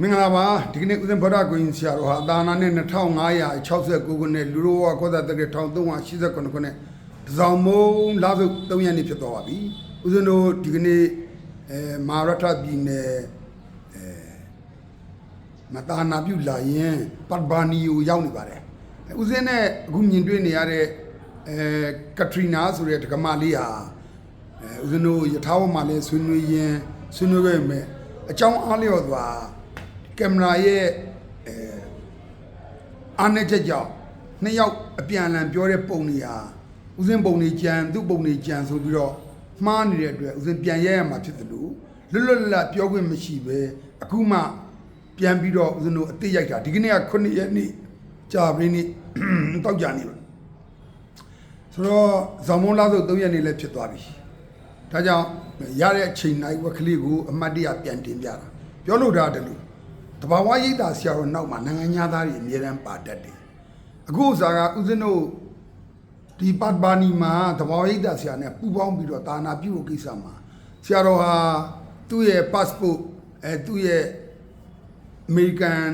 မင်္ဂလာပါဒီကနေ့ဦးဇင်းဗုဒ္ဓဂုဏ်ဆရာတော်ဟာအသာနာနဲ့2569ခုနှစ်လူတော်ဝါကောသတက္က1389ခုနှစ်တစောင်းမုံလာစု3ရက်နေ့ဖြစ်သွားပါပြီဦးဇင်းတို့ဒီကနေ့အဲမဟာရထပြည်နယ်အဲမတာနာပြုလာရင်ပတ်ဘာနီကိုရောက်နေပါတယ်အဲဦးဇင်းနဲ့အခုမြင်တွေ့နေရတဲ့အဲကထရီနာဆိုတဲ့ဒကမလေးဟာအဲဦးဇင်းတို့ယထာဝမှာလဲဆွေးနွေးရင်းဆွေးနွေးခဲ့မယ်အကြောင်းအားလျော်စွာ ကင်မရာရဲ့အဲအားနဲ့ချက်ကြောင့်နှစ်ယောက်အပြန်အလှန်ပြောတဲ့ပုံတွေဟာဦးစင်းပုံတွေကြံသူ့ပုံတွေကြံဆိုပြီးတော့မှားနေတဲ့အတွက်ဦးစင်းပြန်ရဲရမှာဖြစ်တယ်လို့လွတ်လွတ်လပ်လပ်ပြောခွင့်မရှိပဲအခုမှပြန်ပြီးတော့ဦးစင်းတို့အတိတ်ရိုက်တာဒီကနေ့က9ရက်နေ့ကြာပြီနေ့တောက်ကြနေပါဆိုတော့ဇောင်မုံလာဆို3ရက်နေ့လည်းဖြစ်သွားပြီဒါကြောင့်ရတဲ့အချိန်နိုင်ဝက်ကလေးကိုအမတ်တရပြန်တင်ပြတာပြောလို့ဒါတလူ တဘာဝရိပ်သာဆရာတော်နောက်မှာနိုင်ငံသားတွေအများတန်းပါတတ်တယ်အခုဥစားကဥစဉ်တို့ဒီပတ်ဘာနီမှာတဘာဝရိပ်သာဆရာနဲ့ပူးပေါင်းပြီးတော့တာနာပြုဖို့ကိစ္စမှာဆရာတော်ဟာသူ့ရဲ့ passport အဲသူ့ရဲ့ American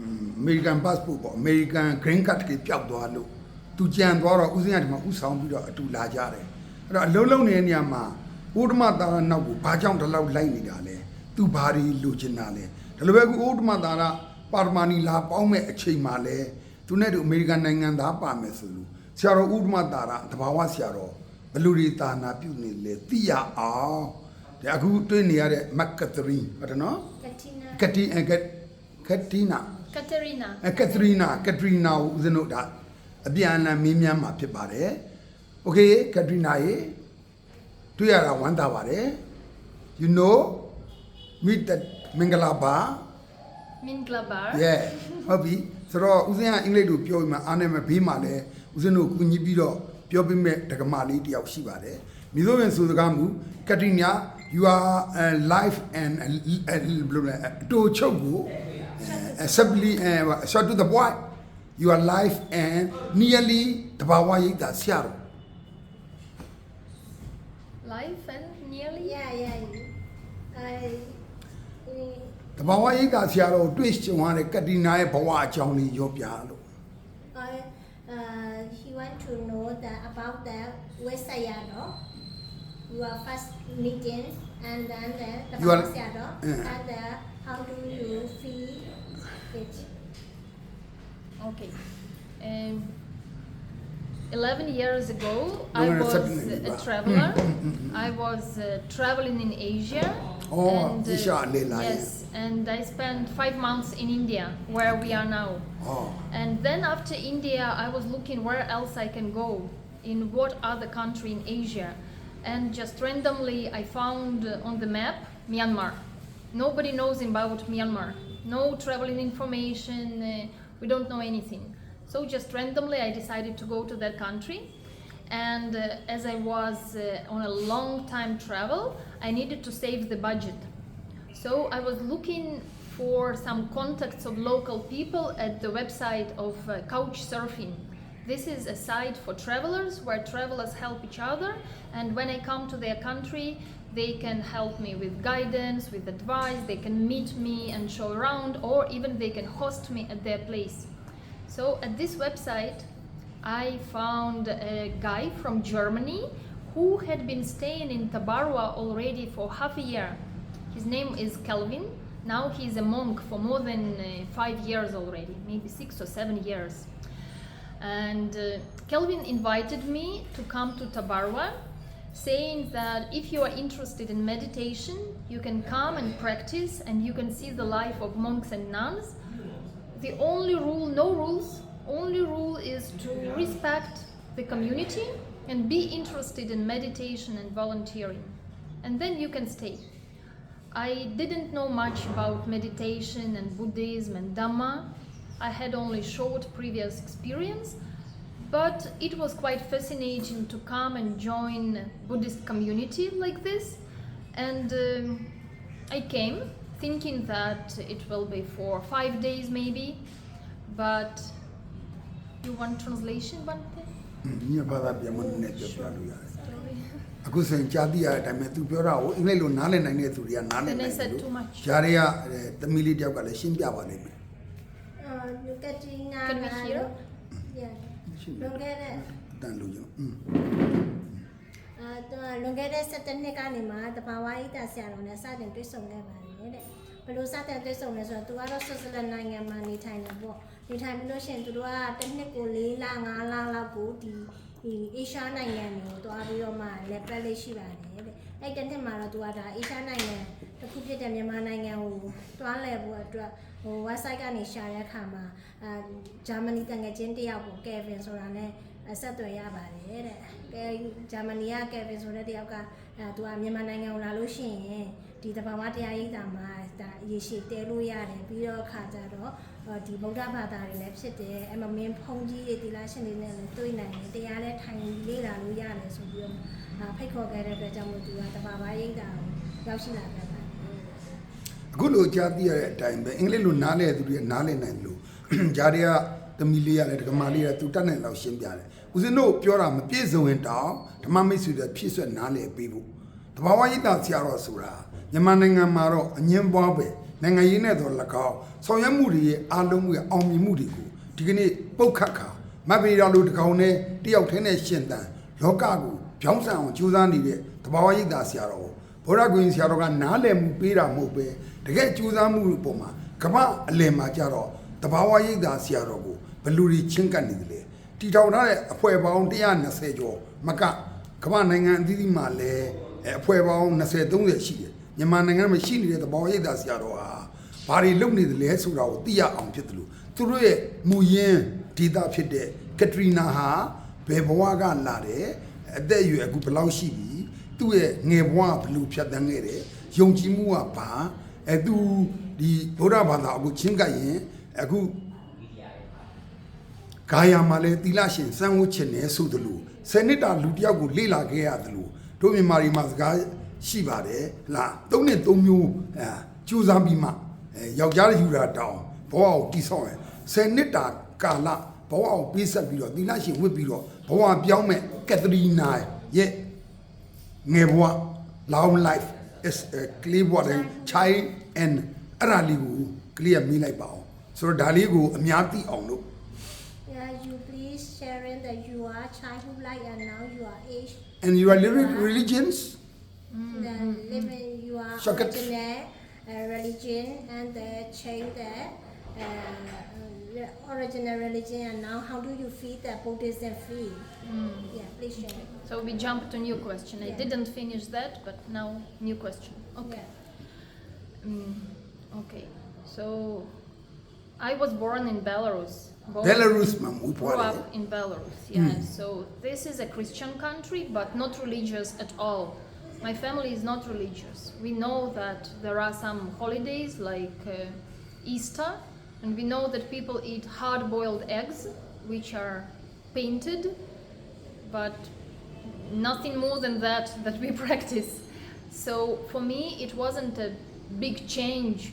အမေရိကန် passport ပေါ့ American green card ကြီးပျောက်သွားလို့သူကြံသွားတော့ဦးစင်းကဒီမှာဥဆောင်ပြီးတော့အတူလာကြတယ်အဲ့တော့အလုံးလုံးနေတဲ့နေရာမှာဥဒ္ဓမသာရနောက်ကိုဘာကြောင့်ဒီလောက်လိုက်နေတာလဲ သူဘာတွေလိုချင်တာလဲဒါလိုပဲအခုဥဒ္ဓမသာရပါရမဏီလာပေါင်းမဲ့အချိန်မှာလဲသူနဲ့တူအမေရိကန်နိုင်ငံသားပါမယ်ဆိုလို့ဆရာတော်ဥဒ္ဓမသာရတဘာဝဆရာတော်ဘလူရီတာနာပြုနေလေသိရအောင်ဒါအခုတွေ့နေရတဲ့မက်ကသရီဟုတ်တယ်နော် Katina. ကတိအကကတိနာ Katerina. အဲကက်သရီနာကက်ထရီနာကိုဦးဇင်းတို့ဒါအပြန်အလှန်မင်းမြန်းမှာဖြစ်ပါတယ်။ Okay ကက်ထရီနာရေတွေ့ရတာဝမ်းသာပါတယ်။ You know meet that မင်္ဂလာပါ Minglabar. yeah ဟုတ်ပြီဆိုတော့ဦးဇင်းကအင်္ဂလိပ်လိုပြောပြီးမှအားနဲ့မဘေးမှာလည်းဦးဇင်းတို့ကူညီပြီးတော့ပြောပြမဲ့ဒကမာလေးတယောက်ရှိပါတယ်။မိသောပင်ဆိုစကားမူကက်ထရီနာ you are uh, life and uh, uh, ဘယ်လိုလဲအတူချုပ်ကိုအဲ simply uh, short to the point your life and nearly တဘာဝရိတ်တာဆရာတော် Life and nearly. Yeah, yeah. I, eh, တဘာဝရိတ်တာဆရာတော်ကိုတွေ့ကြုံရတဲ့ကက်ထရီနာရဲ့ဘဝအကြောင်းလေးရောပြလို့ I, uh, he want to know that about the Westaya, no? You are first meeting and then the, the You are- Bawasya, no? Yeah. and uh, how do you feel it? Okay. Um, 11 years ago, No, I no, no, was certainly, a but- traveler. I was uh, traveling in Asia. Oh, and, Asia, Leila, yes, and I spent five months in India, where we are now. ဟော And then after India, I was looking where else I can go, in what other country in Asia. And just randomly, I found uh, on the map Myanmar. Nobody knows about Myanmar. No traveling information. Uh, we don't know anything. So just randomly, I decided to go to that country. And uh, as I was uh, on a long time travel, I needed to save the budget. So I was looking for some contacts of local people at the website of uh, Couchsurfing. This is a site for travelers where travelers help each other, and when I come to their country, they can help me with guidance, with advice, they can meet me and show around, or even they can host me at their place. So at this website, I found a guy from Germany who had been staying in Tabarwa already for half a year. His name is Kelvin. Now he is a monk for more than uh, five years already, maybe six or seven years. And uh, Kelvin invited me to come to Tabarwa, saying that if you are interested in meditation, you can come and practice and you can see the life of monks and nuns. The only rule, no rules, only rule is to respect the community and be interested in meditation and volunteering. And then you can stay. I didn't know much about meditation and Buddhism and Dhamma. I had only short previous experience, but it was quite fascinating to come and join a Buddhist community like this. And um, I came thinking that it will be for five days maybe, but you want translation, Bante? ညဘာသာပြန်မနေပြောပြလို့ရတယ် Sorry. အခုဆိုရင်ကြားသိရတဲ့အတိုင်းပဲသူပြောတာကိုအင်္ဂလိပ်လိုနားလည်နိုင်တဲ့သူတွေကနားလည် Then နို I င်တယ် said လို့ too much. ဂျားတွေကအဲသမီးလေးတယောက်ကလည်းရှင်းပြပါလိမ့်မယ် Uh, Katrina Can we hear? Yeah. ရှင်းပြလွန်ခဲ့တဲ့အတန်လို့ကျွန်တော်อืมအာသူကလွန်ခဲ့တဲ့17နှစ်ကနေမှတဘာဝဣတာဆရာတော်နဲ့စတင်တွေ့ဆုံခဲ့ပါတယ်တဲ့ဘယ်လိုစတင်တွေ့ဆုံလဲဆိုတော့သူကတော့ဆွစ်ဇာလန်နိုင်ငံမှာနေထိုင်တယ်ပေါ့ နေထိုင်ပြီးလို့ရှိရင်သူတို့ကတစ်နှစ်ကို၄လ၅လလောက်ကိုဒီဒီအေရှားနိုင်ငံတွေကိုတွားပြီးတော့မှလက်ပတ်လေးရှိပါတယ်တဲ့အဲ့တစ်နှစ်မှာတော့သူကဒါအေရှားနိုင်ငံတစ်ခုဖြစ်တဲ့မြန်မာနိုင်ငံကိုတွားလဲဖို့အတွက်ဟို website ကနေရှာတဲ့အခါမှာအာဂျာမနီတန်ငယ်ချင်းတစ်ယောက်ကို Kevin ဆိုတာနဲ့အ ဆက်အသွယ်ရပါတယ်တဲ့။ကဲဂျာမနီကကယ်ဗင်ဆိုတဲ့တယောက်ကအဲသူကမြန်မာနိုင်ငံကိုလာလို့ရှိရင်ဒီတဘာဝတရားရိပ်သာမှာဒါရေရှည်တဲလို့ရတယ်ပြီးတော့အခါကျတော့ဟောဒီဗုဒ္ဓဘာသာတွေလည်းဖြစ်တယ်အမမင်းဖုန်ကြီးတွေတီလာရှင်တွေနဲ့လည်းတွေ့နိုင်တယ်တရားလည်းထိုင်လေ့လာလို့ရတယ်ဆိုပြီးတော့အာဖိတ်ခေါ်ခဲ့တဲ့အတွက်ကြောင့်မို့သူကတဘာဝရိပ်သာကိုရောက်ရှိလာခဲ့ပါတယ်အခုလိုကြားသိရတဲ့အတိုင်းပဲအင်္ဂလိပ်လိုနားလည်တဲ့သူတွေကနားလည်နိုင်တယ်လို့ဂျားတွေက သမီးလေးရတယ်ဒကမာလေးရသူတတ်နိုင်လောက်ရှင်းပြတယ်ဦးဇင်းတို့ပြောတာမပြည့်စုံရင်တောင်ဓမ္မမိတ်ဆွေတွေဖြည့်ဆွက်နားလည်ပေးဖို့တဘာဝရိတ်တာဆရာတော်ဆိုတာမြန်မာနိုင်ငံမှာတော့အငင်းပွားပဲနိုင်ငံရေးနဲ့တော့၎င်းဆောင်ရွက်မှုတွေရဲ့အားလုံးရဲ့အောင်မြင်မှုတွေကိုဒီကနေ့ပုတ်ခတ်ခါမတ်ပေတော်လူတစ်ကောင်နဲ့တယောက်တည်းနဲ့ရှင်တန်လောကကိုပြောင်းဆန်အောင်ကြိုးစားနေတဲ့တဘာဝရိတ်တာဆရာတော်ကိုဘောရကွင်ဆရာတော်ကနားလည်မှုပေးတာမဟုတ်ပဲတကယ်ကြိုးစားမှုပုံမှာကမ္ဘာအလယ်မှာကြတော့တဘာဝရိပ်သာဆရာတော်ကို ဘယ်လူတွေချင်းကပ်နေတယ်လေတီထောင်ထားတဲ့အဖွဲ့ပေါင်း120ကျော်မကကမ္ဘာနိုင်ငံအသီးသီးမှာလည်းအဲအဖွဲ့ပေါင်း20 30ရှိတယ်မြန်မာနိုင်ငံမှာရှိနေတဲ့တဘာဝရိပ်သာဆရာတော်ဟာဘာတွေလုပ်နေတယ်လဲဆိုတာကိုသိရအောင်ဖြစ်တယ်လို့သူတို့ရဲ့မူရင်းဒေတာဖြစ်တဲ့ကက်ထရီနာဟာဘယ်ဘဝကလာတယ်အသက်အရွယ်အခုဘယ်လောက်ရှိပြီသူ့ရဲ့ငယ်ဘဝဘယ်လူဖြတ်တန်းခဲ့တယ်ယုံကြည်မှုကဘာအဲသူဒီဗုဒ္ဓဘာသာအခုချင်းကပ်ရင်အခု ဂါယာမှာလဲသီလရှင်စံဝတ်ချင်တယ်ဆိုသလိုဆယ်နှစ်တာလူတစ်ယောက်ကိုလေ့လာခဲ့ရသလိုတို့မြန်မာပြည်မှာစကားရှိပါတယ်ဟလားသုံးနှစ်သုံးမျိုးအဲကြိုးစားပြီးမှအဲယောက်ျားယူတာတောင်းဘဝကိုတိဆောက်ရင်ဆယ်နှစ်တာကာလဘဝကိုပေးဆက်ပြီးတော့သီလရှင်ဝတ်ပြီးတော့ဘဝပြောင်းမဲ့ကက်သရီနာရဲ့ငယ်ဘဝ long life is a clear water child and အဲ့ဒါလေးကို clear မိလိုက်ပါအောင်ဆိုတော့ဒါလေးကိုအများသိအောင်လို့ Yeah, you please sharing that you are childhood life and now you are age and you are living religions then living you are Socket. original uh, religion and the change the uh, original religion and now how do you feel that Buddhism feel? Yeah, please share. So we jump to new question. I Yeah. didn't finish that, but now new question. Okay. Mm, okay. So I was born in Belarus. Belarus, ma'am. We grew up in Belarus. Yeah. Hmm. So this is a Christian country, but not religious at all. My family is not religious. We know that there are some holidays like uh, Easter, and we know that people eat hard-boiled eggs, which are painted, but nothing more than that that we practice. So for me, it wasn't a big change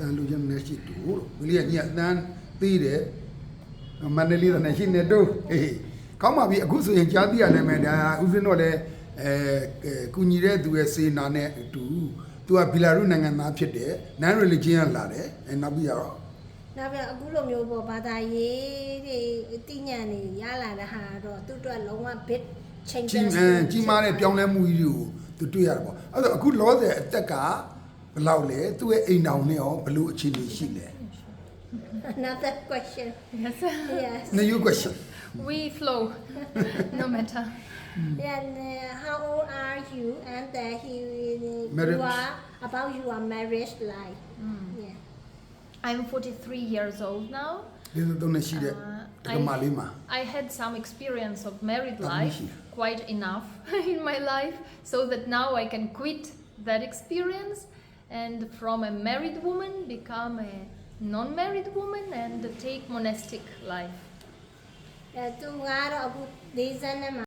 တန်လူချင်းနဲ့ရှိတူလို့ဘလီကညအတန်းသေးတယ်မန္တလေးနဲ့ရှိနေတူအေးကောင်းပါပြီအခုဆိုရင်ကြားသိရတယ်မယ်ဒါဥစဉ်တော့လည်းအဲအဲကုညီတဲ့သူရဲ့စေနာနဲ့အတူသူကဘီလာရုနိုင်ငံသားဖြစ်တယ် non religion ကလာတယ်အဲနောက်ပြီးတော့။နောက်ပြီးအခုလိုမျိုးပေါ့ဘာသာရေးတွေအသိဉာဏ်တွေရလာတဲ့ဟာတော့သူတို့ကလုံးဝ bit changes ကြီးအဲကြီးမားတဲ့ပြောင်းလဲမှုကြီးတွေကိုသူတွေ့ရတယ်ပေါ့အဲ့တော့အခုလောဆယ်အသက်ကဘယ် လောက်လဲသူ့ရဲ့အိမ်တော်နဲ့ရောဘယ်လိုအခြေအနေရှိလဲ Another question. Yes. Yes. new question we flow, no matter. And uh, how old are you? And uh, he, Marriage. you are about your marriage life. Yeah. I'm 43 years old now. ဒီလိုတော့ရှိတဲ့ Uh, တက္ကမလေးမှာ I had some experience of married Ah, life, Michi. quite enough in my life, so that now I can quit that experience and from a married woman become a non-married woman and take monastic life.